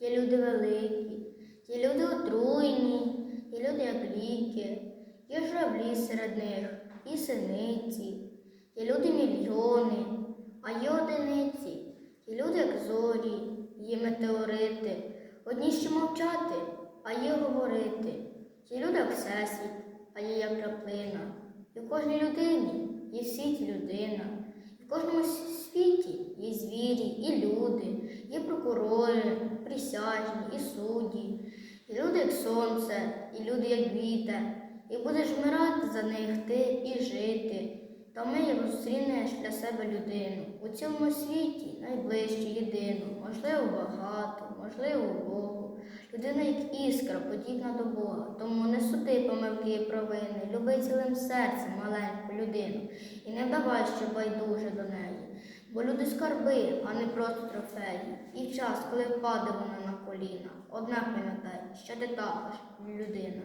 є люди великі, є люди отруєні, є люди як ліки, є журавлі серед них, і синиці, є люди мільйони, а є одиниці, є люди як зорі, є метеорити, одні ще мовчати, а є говорити, є люди як всесвіт, а є як краплина. І в кожній людині є в світі людина. І в кожному світі є звірі, і люди, є прокурори, присяжні, і судді, і люди як сонце, і люди як вітер. І будеш вмирати за них ти і жити. Та ми зустрінеш для себе людину. У цьому світі найближчу єдину, можливо, багато, можливо, Богу. Людина як іскра, подібна до Бога. Тому не суди помилки і провини, люби цілим серцем маленьку людину і не вдавай, що байдуже. Бо люди скарби, а не просто трофеї. І час, коли впаде вона на коліна, однак пам'ятай, що ти також людина.